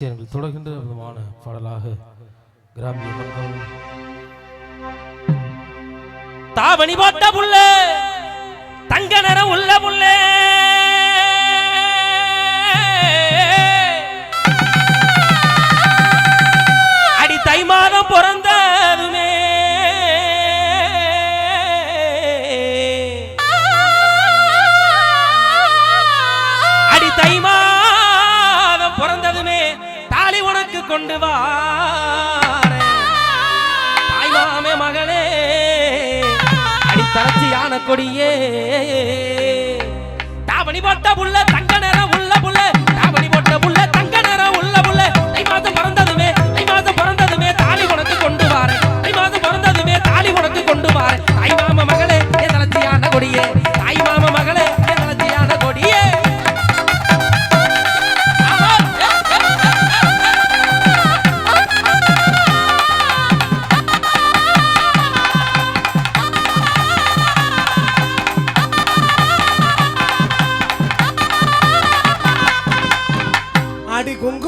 எங்கள் தொடர்கின்ற விதமான பாடலாக கிராமிய மக்கள் தாவணி போட்ட புள்ள தங்க நிறம் உள்ள புள்ளே உனக்கு கொண்டு மகளே அடித்தரச்சி யானை கொடியே. தாவணி போட்ட புள்ள தங்க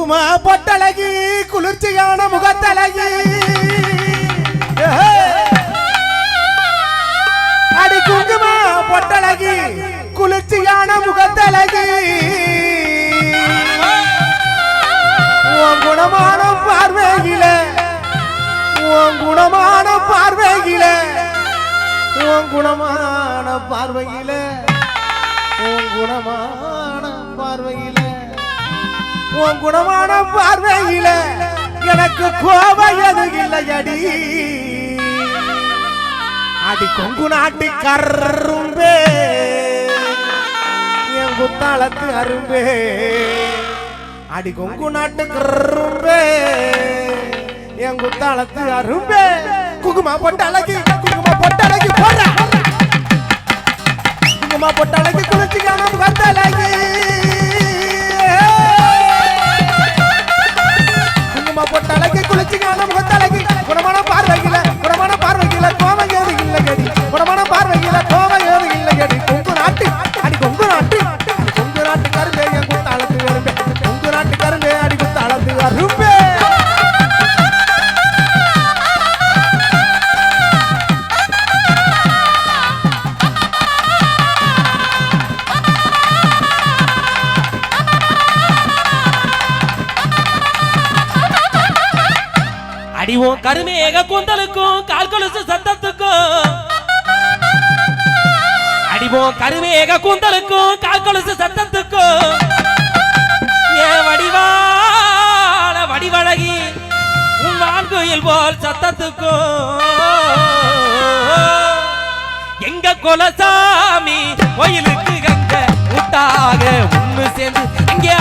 குங்கும பொட்டழகி குளிர்ச்சியான முகத்தழகி. அடி குங்கும பொட்டழகி குளிர்ச்சியான முகத்தழகி. உன் குணமான பார்வையில உன் குணமான பார்வையில உன் குணமான பார்வையில உன் குணமான பார்வையில. உன் குணமான பார்வையில எனக்கு கோபம் எது இல்லையடி. அடி கொங்கு நாட்டு கரும்பே என் குத்தாளத்து அரும்பே. அடி கொங்கு நாட்டு கரும்பே என் குத்தாளத்து அரும்பே. குங்குமா பொட்டழகி குங்குமா பொட்டழகி போடுற. குங்குமா பொட்டழகி குளிர்ச்சிக்கான முகத்தழகி குங்குமா பொட்டழகி அடிவோம் கருமேக கூந்தலுக்கும் கால் கொலுசு சத்தத்துக்கும். அடிவோம் கருமேக கூந்தலுக்கும் கால் கொலுசு சத்தத்துக்கும். ஏ வடிவான வடிவழகி உன் வான்குயில் போல் சத்தத்துக்கும். எங்க கொலசாமி கோயிலுக்கு கங்க முட்டாக ஒண்ணு சேர்ந்து இங்கே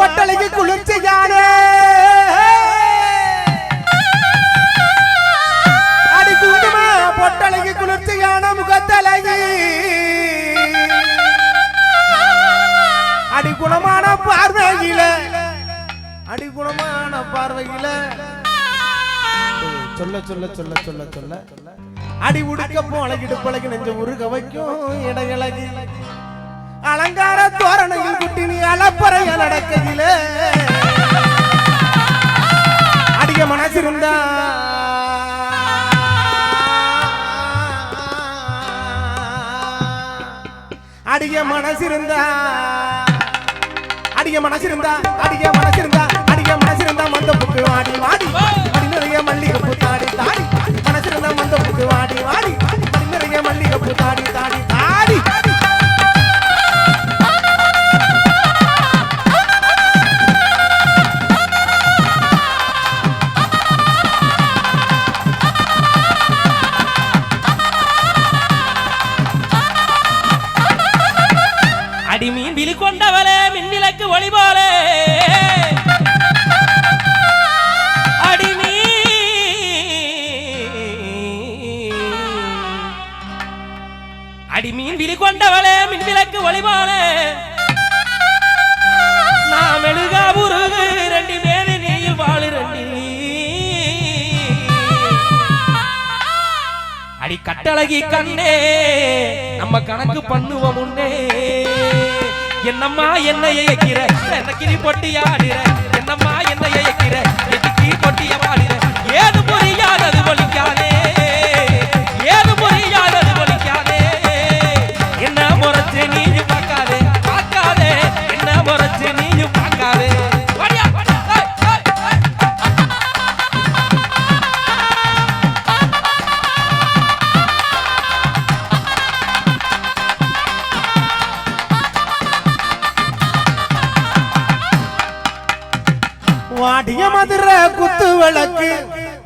பொட்டலைக்கு குளிர்ச்சியானே அடி குங்கும பொட்டலைக்கு குளிர்ச்சியான முகத்தலகி. அடி குணமான பார்வையில அடி குணமான பார்வையில. சொல்ல சொல்ல சொல்ல சொல்ல சொல்ல. அடி உடுக்க போலகிடு பழகி நெஞ்ச உருக வைக்கும் இடையழகி. அலங்கார தோரணையில் குட்டி நீ அலப்பறைய நடக்கையில. அடிய மனசிருந்தா. அடிய மனசிருந்தா. அடிக்க மனசிருந்தா அடிக்க மனசிருந்தா அடிக்க மனசிருந்தா மந்த புக்கு வாடி வாடி. மடி நிறைய மல்லிகை பூத்தாடி தாடி. மனசிருந்தா மந்த புக்கு வாடி வாடி. மடி நிறைய மல்லிகை பூத்தாடி தாடி தாடி. அடி கட்டழகி கண்ணே. நம்ம கணக்கு பண்ணுவோம் முன்னே. என்னம்மா என்ன இயக்கிற என்ன கிளி பொட்டி ஆடுற? என்னம்மா என்ன இயக்கிற எதுக்கி பொட்டிய வாடுற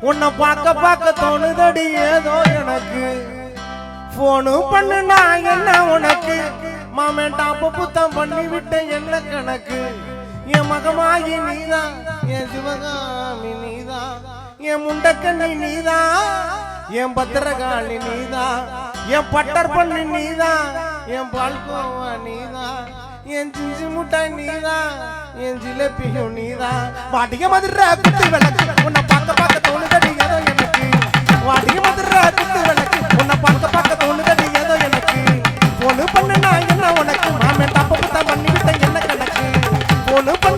உன்னை பார்க்க பார்க்க தோணுதடி ஏதோ எனக்கு. போனு பண்ணுனா என்ன உனக்கு? மாமன் டாப்பு புத்தம் பண்ணி விட்ட என்ன கணக்கு? என் மகமாகி நீதான் என் சிவகாமி நீதான் என் முண்டக்கண்ணி நீதான் என் பத்திரகாளி நீதான் என் பட்டர் பண்ணி நீதான் என் பால்கோவா நீதான் என் சிஞ்சு முட்டாய் நீதான். என் ஜிலேபியும் நீதான். வாடிய மதுர குத்து விளக்கு. உன்னை பார்க்க பார்க்க தோணுதடி ஏதோ எனக்கு. வாடிய மதுர குத்து விளக்கு. உன்னை பார்க்க பார்க்க தோணுதடி ஏதோ எனக்கு. பொண்ணு பண்ணுனா என்ன உனக்கு? மாமே தப்பு புத்தா பண்ணி என்ன கணக்கு? பொண்ணு பண்ண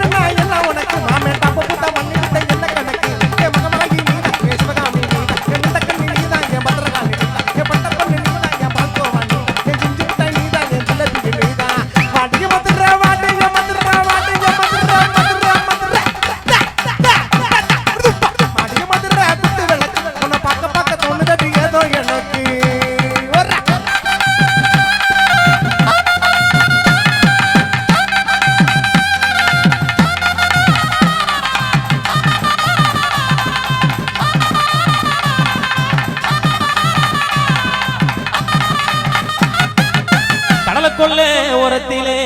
கொள்ள ஓரத்திலே.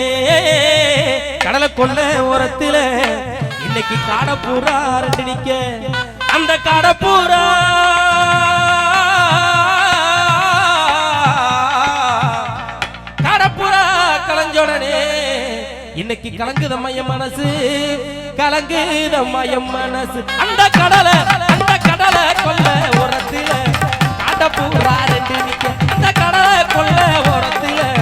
கடலை கொள்ள ஓரத்திலே. இன்னைக்கு காடப்பூரா ரெண்டு நிக்க. அந்த காடப்பூரா. காடப்பூரா கலஞ்சோடனே. இன்னைக்கு கலங்குத மையம் மனசு. கலங்குதம்மா என் மனசு. அந்த கடலை அந்த கடலை கொல்ல ஓரத்திலே. காடப்பூரா ரெண்டு நிக்க. அந்த கடலை கொல்ல ஓரத்திலே.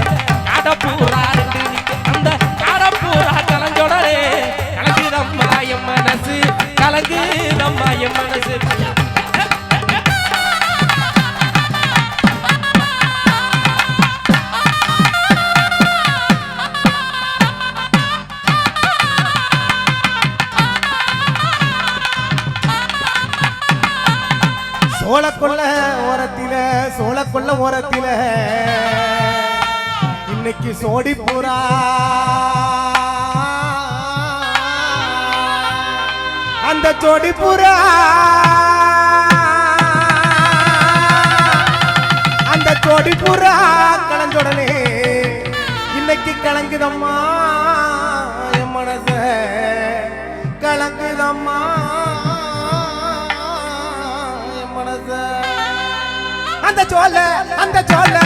சோளக்கொள்ள ஓரத்தில சோளக்கொள்ள ஓரத்தில. இன்னைக்கு சோடி போறா அந்த சோடி புறா அந்த சோடி புறா கலஞ்சோடனே இன்னைக்கு கலங்குதம்மா என் மனச. கலங்குதம்மா. அந்த சோல அந்த சோல